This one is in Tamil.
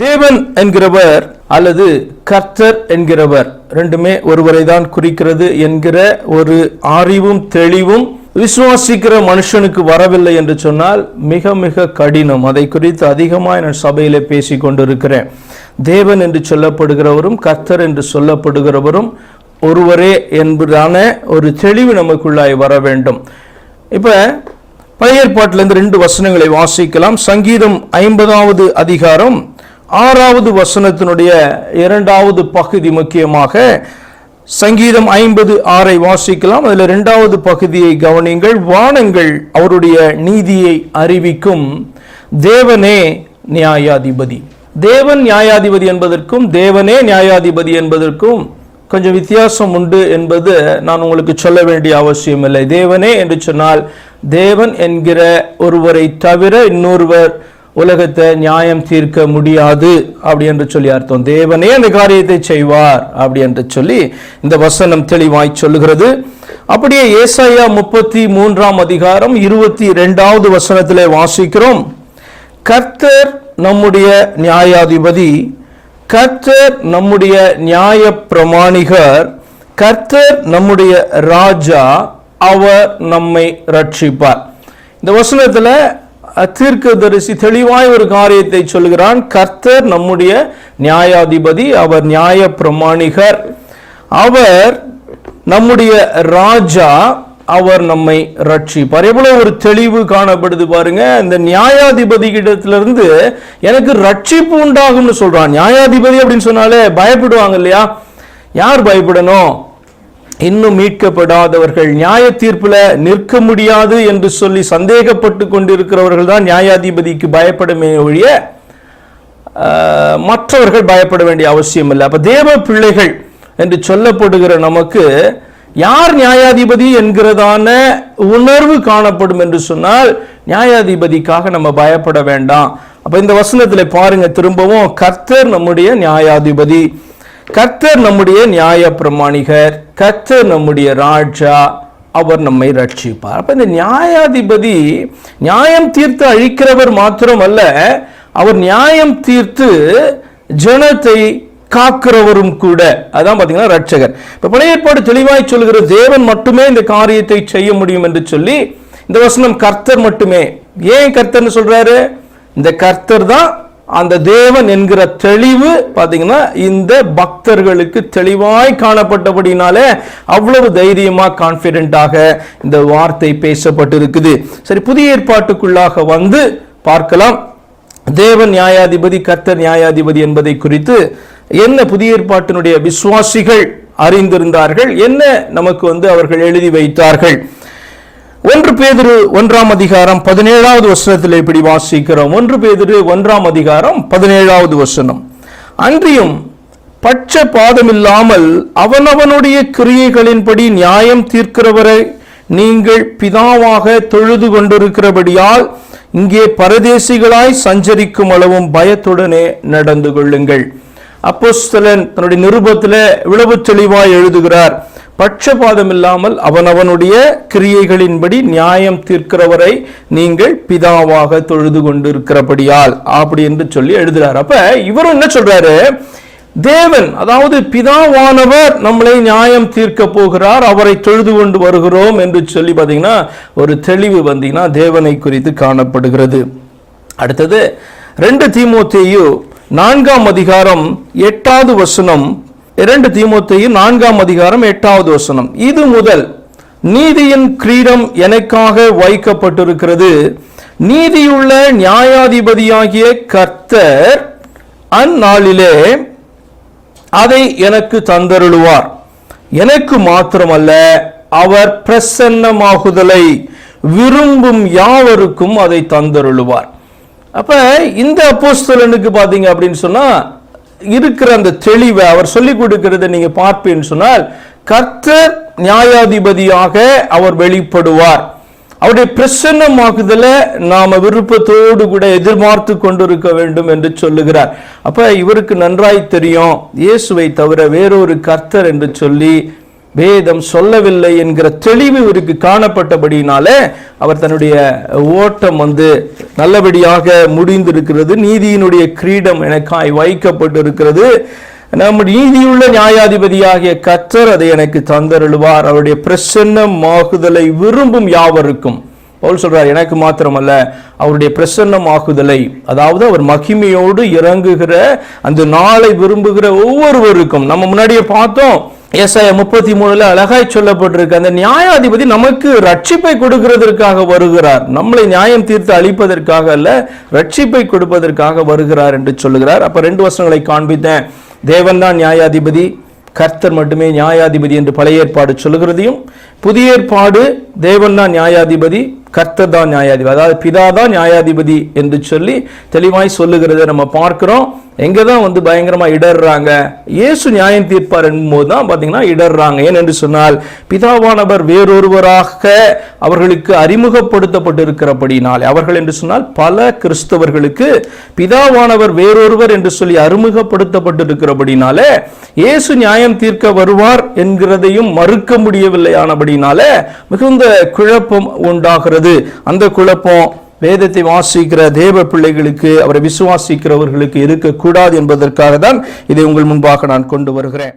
தேவன் என்கிறவர் அல்லது கர்த்தர் என்கிறவர் ரெண்டுமே ஒருவரை தான் குறிக்கிறது என்கிற ஒரு அறிவும் தெளிவும் விசுவாசிக்கிற மனுஷனுக்கு வரவில்லை என்று சொன்னால் மிக மிக கடினம். அதை குறித்து அதிகமாக நான் சபையிலே பேசி கொண்டிருக்கிறேன். தேவன் என்று சொல்லப்படுகிறவரும் கர்த்தர் என்று சொல்லப்படுகிறவரும் ஒருவரே என்பதான ஒரு தெளிவு நமக்குள்ளாய் வர வேண்டும். இப்போ பழைய ஏற்பாட்டிலிருந்து ரெண்டு வசனங்களை வாசிக்கலாம். சங்கீதம் ஐம்பதாவது அதிகாரம் ஆறாவது வசனத்தினுடைய இரண்டாவது பகுதி முக்கியமாக சங்கீதம் ஐம்பது ஆறை வாசிக்கலாம். அதில் இரண்டாவது பகுதியை கவனிங்கள் வானங்கள் அவருடைய நீதியை அறிவிக்கும். தேவனே நியாயாதிபதி. தேவன் நியாயாதிபதி என்பதற்கும் தேவனே நியாயாதிபதி என்பதற்கும் கொஞ்சம் வித்தியாசம் உண்டு என்பது நான் உங்களுக்கு சொல்ல வேண்டிய அவசியம் இல்லை தேவனே என்று சொன்னால் தேவன் என்கிற ஒருவரை தவிர இன்னொருவர் உலகத்தை நியாயம் தீர்க்க முடியாது அப்படி என்று சொல்லி அர்த்தம். தேவனே அந்த காரியத்தை செய்வார் அப்படி என்று சொல்லி இந்த வசனம் தெளிவாய் சொல்லுகிறது. அப்படியே ஏசாயா முப்பத்தி மூன்றாம் அதிகாரம் இருபத்தி ரெண்டாவது வசனத்திலே வாசிக்கிறோம். கர்த்தர் நம்முடைய நியாயாதிபதி கர்த்தர் நம்முடைய நியாய பிரமாணிகர் கர்த்தர் நம்முடைய ராஜா அவர் நம்மை ரட்சிப்பார் இந்த வசனத்தில் தீர்க்கதரிசி தெளிவாய் ஒரு காரியத்தை சொல்கிறான் கர்த்தர் நம்முடைய நியாயாதிபதி அவர் நியாய பிரமாணிகர். அவர் நம்முடைய ராஜா அவர் நம்மை ரட்சிப்பார் எவ்வளவு ஒரு தெளிவு காணப்படுது பாருங்க. இந்த நியாயாதிபதி கிட்டத்திலிருந்து எனக்கு ரட்சிப்பு உண்டாகும்னு சொல்றான். நியாயாதிபதி அப்படின்னு சொன்னாலே பயப்படுவாங்க இல்லையா? யார் பயப்படணும்? இன்னும் மீட்கப்படாதவர்கள் நியாய தீர்ப்பில் நிற்க முடியாது என்று சொல்லி சந்தேகப்பட்டு கொண்டிருக்கிறவர்கள் தான் நியாயாதிபதிக்கு பயப்படுமே ஒழிய மற்றவர்கள் பயப்பட வேண்டிய அவசியம் இல்லை. அப்போ தேவ பிள்ளைகள் என்று சொல்லப்படுகிற நமக்கு யார் நியாயாதிபதி என்கிறதான உணர்வு காணப்படும் என்று சொன்னால் நியாயாதிபதிக்காக நம்ம பயப்பட வேண்டாம். அப்போ இந்த வசனத்தில் பாருங்க திரும்பவும் கர்த்தர் நம்முடைய நியாயாதிபதி. கர்த்தர் நம்முடைய நியாய பிரமாணிகர் கர்த்தர் நம்முடைய ராஜா அவர் நம்மை ரட்சிப்பார் அப்ப இந்த நியாயாதிபதி நியாயம் தீர்த்து அழிக்கிறவர் மாத்திரமல்ல அவர் நியாயம் தீர்த்து ஜனத்தை காக்கிறவரும் கூட. அதான் பாத்தீங்கன்னா ரட்சகர் இப்ப பழைய ஏற்பாடு தெளிவாய் சொல்லுகிற தேவன் மட்டுமே இந்த காரியத்தை செய்ய முடியும் என்று சொல்லி இந்த வசனம் கர்த்தர் மட்டுமே. ஏன் கர்த்தர்னு சொல்றாரு? இந்த கர்த்தர் தான் அந்த தேவன் என்கிற தெளிவு பார்த்தீங்கன்னா இந்த பக்தர்களுக்கு தெளிவாய் காணப்பட்டபடினாலே அவ்வளவு தைரியமா கான்ஃபிடென்ட்டாக இந்த வார்த்தை பேசப்பட்டிருக்குது. சரி புதிய ஏற்பாட்டுக்குள்ளாக வந்து பார்க்கலாம். தேவன் நியாயாதிபதி கர்த்தர் நியாயாதிபதி என்பதை குறித்து என்ன புதிய ஏற்பாட்டினுடைய விசுவாசிகள் அறிந்திருந்தார்கள் என்ன நமக்கு வந்து அவர்கள் எழுதி வைத்தார்கள். ஒன்று பேதிரு ஒன்றாம் அதிகாரம் பதினேழாவது வசனத்தில் இப்படி வாசிக்கிறோம். ஒன்று பேதிரு ஒன்றாம் அதிகாரம் பதினேழாவது வசனம். அன்றியும் பட்ச பாதமில்லாமல் அவனவனுடைய கிரியைகளின்படி நியாயம் தீர்க்கிறவரை நீங்கள் பிதாவாக தொழுது கொண்டிருக்கிறபடியால் இங்கே பரதேசிகளாய் சஞ்சரிக்கும் அளவும் பயத்துடனே நடந்து கொள்ளுங்கள். அப்போஸ்தலன் தன்னுடைய நிருபத்தில் விளவு தெளிவாய் எழுதுகிறார். பட்சபாதம் இல்லாமல் அவனவனுடைய கிரியைகளின்படி நியாயம் தீர்க்கிறவரை நீங்கள் பிதாவாக தொழுது கொண்டிருக்கிறபடியால். அப்படி என்று சொல்லி எழுதுறார். அப்ப இவரும் என்ன சொல்றாரு? தேவன் அதாவது பிதாவானவர் நம்மளை நியாயம் தீர்க்க போகிறார் அவரை தொழுது கொண்டு வருகிறோம் என்று சொல்லி பார்த்தீங்கன்னா ஒரு தெளிவு வந்தீங்கன்னா தேவனை குறித்து காணப்படுகிறது. அடுத்தது ரெண்டு தீமோத்தேயு நான்காம் அதிகாரம் எட்டாவது வசனம் இரண்டு தீமோத்தையும் நான்காம் அதிகாரம் எட்டாவது வசனம். இது முதல் நீதியின் கிரீடம் எனக்காக வைக்கப்பட்டிருக்கிறது. நீதியுள்ள நியாயாதிபதியாகிய கர்த்தர் அந்நாளிலே அதை எனக்கு தந்தருளுவார். எனக்கு மாத்திரமல்ல அவர் பிரசன்னமாகுதலை விரும்பும் யாவருக்கும் அதை தந்தருளுவார். அப்ப இந்த அப்போஸ்தலனுக்கு பாத்தீங்க அப்படின்னு சொன்னா இருக்கிற அந்த தெளிவை அவர் சொல்லிக் கொடுக்கிறத நீங்க பார்ப்பேன்னு சொன்னால் கர்த்தர் நியாயாதிபதியாக அவர் வெளிப்படுவார். அவருடைய பிரசன்னமாகுதல நாம விருப்பத்தோடு கூட எதிர்பார்த்து கொண்டிருக்க வேண்டும் என்று சொல்லுகிறார். அப்ப இவருக்கு நன்றாய் தெரியும். இயேசுவை தவிர வேறொரு கர்த்தர் என்று சொல்லி வேதம் சொல்லவில்லை என்கிற தெளிவு இவருக்கு காணப்பட்டபடியினாலே அவர் தன்னுடைய ஓட்டம் வந்து நல்லபடியாக முடிந்திருக்கிறது. நீதியினுடைய கிரீடம் எனக்காய் வைக்கப்பட்டிருக்கிறது. நம்ம நீதியுள்ள நியாயாதிபதியாகிய கத்தர் அதை எனக்கு தந்தருள்வார். அவருடைய பிரசன்னமாகுதலை விரும்பும் யாவருக்கும். பவுல் சொல்றார் எனக்கு மாத்திரமல்ல அவருடைய பிரசன்னமாகுதலை அதாவது அவர் மகிமையோடு இறங்குகிற அந்த நாளை விரும்புகிற ஒவ்வொருவருக்கும். நம்ம முன்னாடியே பார்த்தோம் எஸ்ஐ முப்பத்தி மூணுல அழகாய் சொல்லப்பட்டிருக்கு. அந்த நியாயாதிபதி நமக்கு ரட்சிப்பை கொடுக்கிறதற்காக வருகிறார். நம்மளை நியாயம் தீர்த்து அளிப்பதற்காக அல்ல ரட்சிப்பை கொடுப்பதற்காக வருகிறார் என்று சொல்லுகிறார். அப்ப ரெண்டு வருஷங்களை காண்பித்தேன். தேவன் தான் நியாயாதிபதி கர்த்தர் மட்டுமே நியாயாதிபதி என்று பழைய ஏற்பாடு சொல்லுகிறதையும் புதிய ஏற்பாடு தேவன் தான் நியாயாதிபதி கர்த்தர் தான் நியாயாதிபதி. அதாவது பிதா தான் நியாயாதிபதி என்று சொல்லி தெளிவாய் சொல்லுகிறத நம்ம பார்க்கிறோம். எங்கே தான் வந்து பயங்கரமாக இடர்றாங்க? இயேசு நியாயம் தீர்ப்பார் என்போது தான் பார்த்தீங்கன்னா இடர்றாங்க. ஏன் என்று சொன்னால் பிதாவானவர் வேறொருவராக அவர்களுக்கு அறிமுகப்படுத்தப்பட்டிருக்கிறபடினால் அவர்கள் என்று சொன்னால் பல கிறிஸ்தவர்களுக்கு பிதாவானவர் வேறொருவர் என்று சொல்லி அறிமுகப்படுத்தப்பட்டிருக்கிறபடினாலே இயேசு நியாயம் தீர்க்க வருவார் என்கிறதையும் மறுக்க முடியவில்லையானபடினால மிகுந்த குழப்பம் உண்டாகிறது. அந்த குழப்பம் வேதத்தை வாசிக்கிற தேவ பிள்ளைகளுக்கு அவரை விசுவாசிக்கிறவர்களுக்கு இருக்கக்கூடாது என்பதற்காக தான் இதை உங்கள் முன்பாக நான் கொண்டு வருகிறேன்.